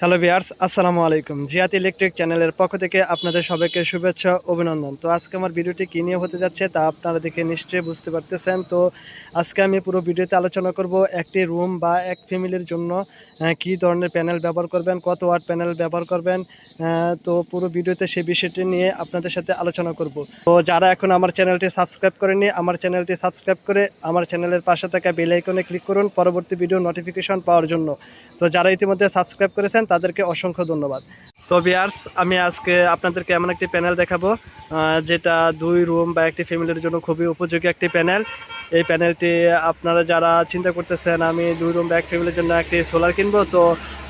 Hello viewers আসসালামু আলাইকুম। জিয়াত electric চ্যানেলের পক্ষ থেকে আপনাদের সবাইকে শুভেচ্ছা, অভিনন্দন। তো আজকে আমার ভিডিওটি কী নিয়ে হতে যাচ্ছে তা আপনারা দেখে নিশ্চয়ই বুঝতে পারতেছেন। তো আজকে আমি পুরো ভিডিওতে আলোচনা করব একটি রুম বা এক ফ্যামিলির জন্য কী ধরনের প্যানেল ব্যবহার করবেন, কত ওয়াট প্যানেল ব্যবহার করবেন তো পুরো ভিডিওতে সেই বিষয়টি নিয়ে আপনাদের সাথে আলোচনা করব। তো যারা এখন আমার চ্যানেলটি সাবস্ক্রাইব করেনি আমার চ্যানেলটি সাবস্ক্রাইব করে আমার চ্যানেলের পাশে থাকা বেল আইকনে ক্লিক করুন, পরবর্তী ভিডিও নোটিফিকেশন পাওয়ার জন্য। তো যারা ইতিমধ্যে সাবস্ক্রাইব করেছেন তাদেরকে অসংখ্য ধন্যবাদ। তো বিয়ার্স আমি আজকে আপনাদেরকে এমন একটি প্যানেল দেখাবো যেটা দুই রুম বা একটি ফ্যামিলির জন্য খুবই উপযোগী একটি প্যানেল এই প্যানেলটি আপনারা যারা চিন্তা করতেছেন, আমি দুই রুম বা এক ফ্যামিলির জন্য একটি সোলার কিনবো, তো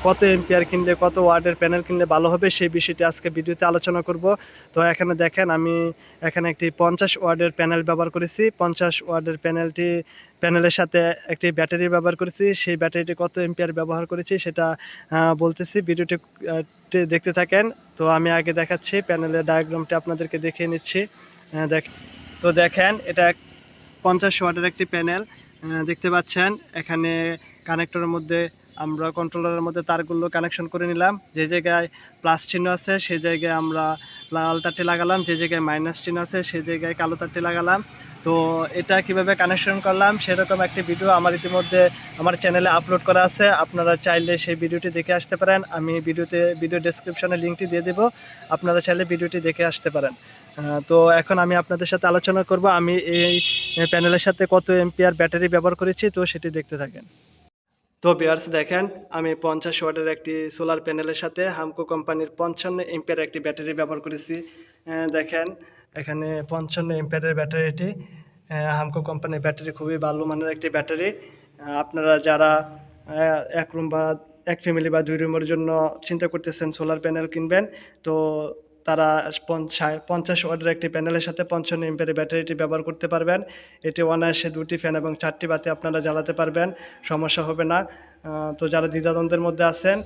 কত এম্পিয়ার কিনলে, কত ওয়ার্ডের প্যানেল কিনলে ভালো হবে, সেই বিষয়টি আজকে ভিডিওতে আলোচনা করব। তো এখানে দেখেন, আমি এখানে একটি পঞ্চাশ ওয়ার্ডের প্যানেল ব্যবহার করেছি। পঞ্চাশ ওয়ার্ডের প্যানেলটি প্যানেলের সাথে একটি ব্যাটারি ব্যবহার করেছি। সেই ব্যাটারিটি কত এম্পিয়ার ব্যবহার করেছি সেটা বলতেছি। ভিডিওটি দেখতে থাকেন। তো আমি আগে দেখাচ্ছি, প্যানেলের ডায়াগ্রামটি আপনাদেরকে দেখিয়ে নিচ্ছি। দেখ, তো দেখেন, এটা এক পঞ্চাশ ওয়াটের একটি প্যানেল। দেখতে পাচ্ছেন, এখানে কানেক্টরের মধ্যে আমরা কন্ট্রোলারের মধ্যে তারগুলো কানেকশন করে নিলাম। যে জায়গায় প্লাস চিহ্ন আছে সেই জায়গায় আমরা লাল তারটি লাগালাম। যে জায়গায় মাইনাস চিহ্ন আছে সেই জায়গায় কালো তারটি লাগালাম। তো এটা কীভাবে কানেকশন করলাম সেরকম একটি ভিডিও আমার ইতিমধ্যে আমার চ্যানেলে আপলোড করা আছে। আপনারা চাইলে সেই ভিডিওটি দেখে আসতে পারেন। আমি ভিডিওতে ভিডিও ডেসক্রিপশনে লিঙ্কটি দিয়ে দেবো। আপনারা চাইলে ভিডিওটি দেখে আসতে পারেন। তো এখন আমি আপনাদের সাথে আলোচনা করব। আমি এই প্যানেলের সাথে কত এমপিআর ব্যাটারি ব্যবহার করেছি, তো সেটি দেখতে থাকেন। তো বিয়ার্স দেখেন, আমি পঞ্চাশ ওয়াটের একটি সোলার প্যানেলের সাথে হামকো কোম্পানির পঞ্চান্ন এমপিআর একটি ব্যাটারি ব্যবহার করেছি। দেখেন এখানে পঞ্চান্ন এমপিআরের ব্যাটারিটি হামকো কোম্পানির ব্যাটারি খুবই ভালো মানের একটি ব্যাটারি। আপনারা যারা এক রুম বা এক ফ্যামিলি বা দুই রুমের জন্য চিন্তা করতেছেন সোলার প্যানেল কিনবেন, তো তারা পঞ্চা- পঞ্চাশ ওয়াটের একটি প্যানেলের সাথে পঞ্চান্ন এমপিআর ব্যাটারিটি ব্যবহার করতে পারবেন। এটি অনায়াসে দুটি ফ্যান এবং চারটি বাতি আপনারা জ্বালাতে পারবেন, সমস্যা হবে না। তো যারা দ্বিধাদ্বন্দ্বের মধ্যে আছেন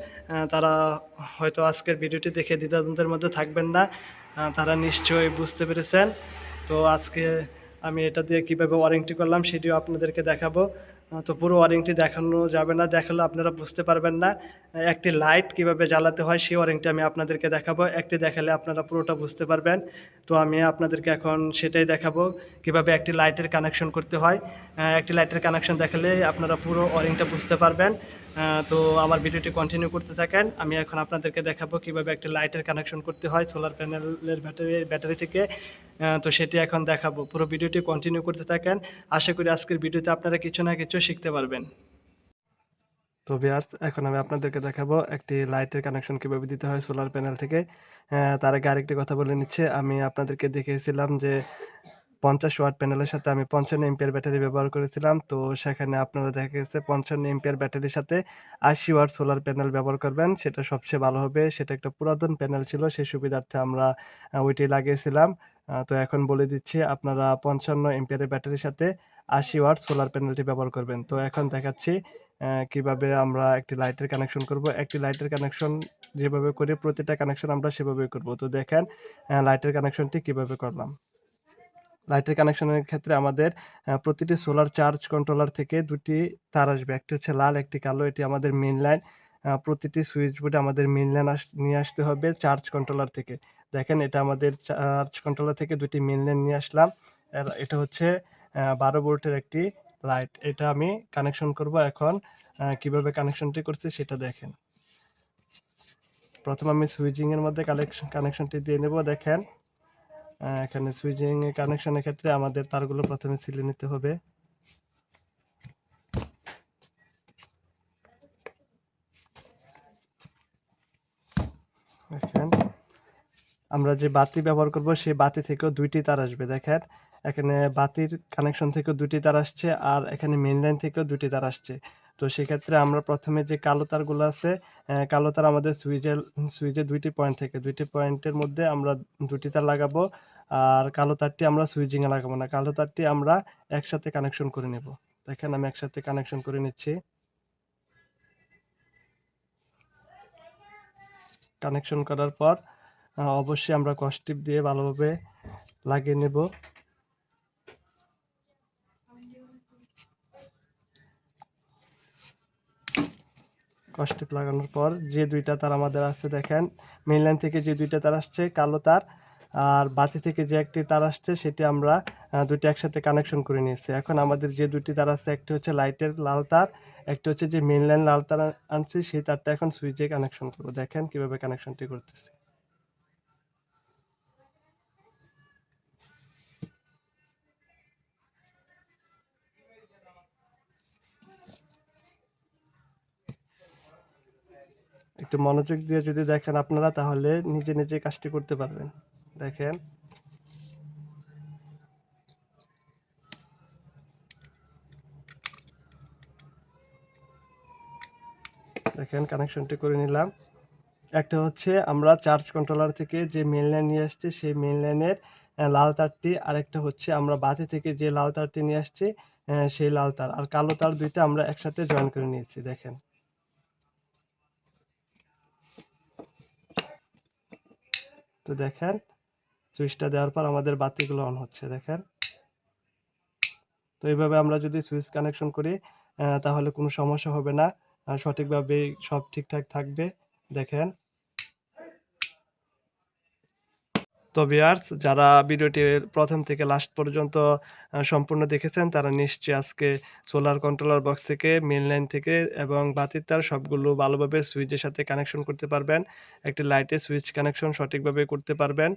তারা হয়তো আজকের ভিডিওটি দেখে দ্বিধাদ্বন্দ্বের মধ্যে থাকবেন না। তারা নিশ্চয়ই বুঝতে পেরেছেন। তো আজকে আমি এটা দিয়ে কীভাবে ওয়ারেন্টি করলাম সেটিও আপনাদেরকে দেখাবো। তো পুরো ওয়ারেন্টি দেখানো যাবে না, দেখালে আপনারা বুঝতে পারবেন না একটি লাইট কীভাবে জ্বালাতে হয়, সেই ওয়ারেন্টি আমি আপনাদেরকে দেখাবো, একটি দেখালে আপনারা পুরোটা বুঝতে পারবেন। তো আমি আপনাদেরকে এখন সেটাই দেখাবো, কীভাবে একটি লাইটের কানেকশন করতে হয়। একটি লাইটের কানেকশন দেখালে আপনারা পুরো ওয়ারিংটা বুঝতে পারবেন। তো আমার ভিডিওটি কন্টিনিউ করতে থাকেন, আমি এখন আপনাদেরকে দেখাবো কীভাবে একটি লাইটের কানেকশন করতে হয় সোলার প্যানেলের ব্যাটারি ব্যাটারি থেকে। তো সেটি এখন দেখাবো, পুরো ভিডিওটি কন্টিনিউ করতে থাকেন। আশা করি আজকের ভিডিওতে আপনারা কিছু না কিছু শিখতে পারবেন। তো ভিউয়ার্স এখন আমি আপনাদেরকে দেখাবো একটি লাইটের কানেকশন কীভাবে দিতে হয় সোলার প্যানেল থেকে। তার আগে আরেকটি কথা বলে নিচ্ছে। আমি আপনাদেরকে দেখিয়েছিলাম যে পঞ্চাশ ওয়াট প্যানেলের সাথে আমি পঞ্চান্ন এমপিয়ার ব্যাটারি ব্যবহার করেছিলাম। তো সেখানে আপনারা দেখা গেছে পঞ্চান্ন এমপিয়ার ব্যাটারির সাথে আশি ওয়াট সোলার প্যানেল ব্যবহার করবেন। সেটা সবচেয়ে ভালো হবে। সেটা একটা পুরাতন প্যানেল ছিল, সেই সুবিধার্থে আমরা ওইটি লাগিয়েছিলাম। তো এখন বলে দিচ্ছি আপনারা পঞ্চান্ন এমপিয়ারের ব্যাটারির সাথে আশি ওয়াট সোলার প্যানেলটি ব্যবহার করবেন। তো এখন দেখাচ্ছি কীভাবে আমরা একটি লাইটের কানেকশন করব। একটি লাইটের কানেকশন যেভাবে করি, প্রতিটা কানেকশন আমরা সেভাবেই করব। তো দেখেন লাইটের কানেকশনটি কীভাবে করলাম। লাইটের কানেকশনের ক্ষেত্রে আমাদের প্রতিটি সোলার চার্জ কন্ট্রোলার থেকে দুটি তার আসবে। একটি হচ্ছে লাল, একটি কালো, এটি আমাদের মেন লাইন প্রতিটি সুইচ বোর্ডে আমাদের মেইন লাইন নিয়ে আসতে হবে চার্জ কন্ট্রোলার থেকে। দেখেন এটা আমাদের চার্জ কন্ট্রোলার থেকে দুটি মেইন লাইন নিয়ে আসলাম। এটা হচ্ছে বারো ভোল্টের একটি লাইট এটা আমি কানেকশন করব এখন। কীভাবে কানেকশনটি করছি সেটা দেখেন। প্রথম আমি সুইচিং এর মধ্যে কানেকশন কানেকশনটি দিয়ে নেব, দেখেন। এখানে সুইচিং কানেকশনের ক্ষেত্রে আমাদের তারগুলো প্রথমে সিলে নিতে হবে। দেখেন। আমরা যে বাতি ব্যবহার করব, সেই বাতি থেকেও দুইটি তার আসবে, দেখেন। এখানে বাতির কানেকশন থেকেও দুটি তার আসছে আর এখানে মেন লাইন থেকেও দুটি তার আসছে। তো সেক্ষেত্রে আমরা প্রথমে যে কালো তারগুলো আছে কালো তার আমাদের সুইচের সুইচে দুইটি পয়েন্ট থেকে, দুইটি পয়েন্টের মধ্যে আমরা দুটি তার লাগাবো আর কালো তারটি আমরা সুইচিংয়ে লাগাবো না। কালো তারটি আমরা একসাথে কানেকশন করে নেব। দেখেন আমি একসাথে কানেকশন করে নিচ্ছি। কানেকশন করার পর অবশ্যই আমরা কস্টিপ দিয়ে ভালোভাবে লাগিয়ে নেব। কস্টিপ লাগানোর পর যে দুইটা তার আমাদের আছে দেখেন মেইনলাইন থেকে যে দুইটা তার আসছে, কালো তার আর বাতি থেকে যে একটি তার আসছে, সেটি আমরা দুটি একসাথে কানেকশন করে নিয়েছি। এখন আমাদের যে দুটি তার আছে, একটি হচ্ছে লাইটের লাল তার, একটা হচ্ছে যে মেইন লাইন লাল তার আনছি, সেই তারটা এখন সুইচে কানেকশন করব। দেখেন কীভাবে কানেকশনটি করতেছি। একটু মনোযোগ দিয়ে যদি দেখেন আপনারা, তাহলে নিজে নিজে কাজটি করতে পারবেন। দেখেন। দেখেন কানেকশনটি করে নিলাম। একটা হচ্ছে আমরা চার্জ কন্ট্রোলার থেকে যে মেন লাইন নিয়ে আসছি, সেই মেন লাইনের লাল তারটি। আরেকটা হচ্ছে আমরা বাতি থেকে যে লাল তারটি নিয়ে আসছি সেই লাল তার। আর কালো তার দুইটা আমরা একসাথে জয়েন করে নিয়েছি, দেখেন। তো দেখেন সুইচটা দেওয়ার পর আমাদের বাতিগুলো অন হচ্ছে, দেখেন। তো এইভাবে আমরা যদি সুইচ কানেকশন করি তাহলে কোনো সমস্যা হবে না। সঠিকভাবে সব ঠিকঠাক থাকবে, দেখেন। তো যারা ভিডিওটি প্রথম থেকে লাস্ট পর্যন্ত সম্পূর্ণ দেখেছেন, তারা নিশ্চয়ই আজকে সোলার কন্ট্রোলার বক্স থেকে মেন লাইন থেকে এবং বাতির তার সবগুলো ভালোভাবে সুইচের সাথে কানেকশন করতে পারবেন। একটি লাইটে সুইচ কানেকশন সঠিকভাবে করতে পারবেন।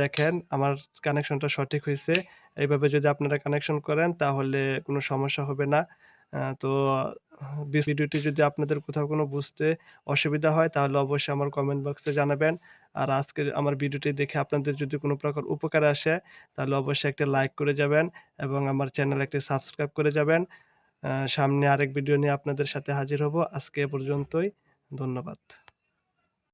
দেখেন আমার কানেকশনটা সঠিক হয়েছে। এইভাবে যদি আপনারা কানেকশন করেন, তাহলে কোনো সমস্যা হবে না। তো ভিডিওটি যদি আপনাদের কোথাও কোনো বুঝতে অসুবিধা হয়, তাহলে অবশ্যই আমার কমেন্ট বক্সে জানাবেন। আর আজকের আমার ভিডিওটি দেখে আপনাদের যদি কোনো প্রকার উপকার আসে, তাহলে অবশ্যই একটা লাইক করে যাবেন এবং আমার চ্যানেল একটি সাবস্ক্রাইব করে যাবেন। সামনে আরেক ভিডিও নিয়ে আপনাদের সাথে হাজির হব। আজকে এ পর্যন্তই। ধন্যবাদ।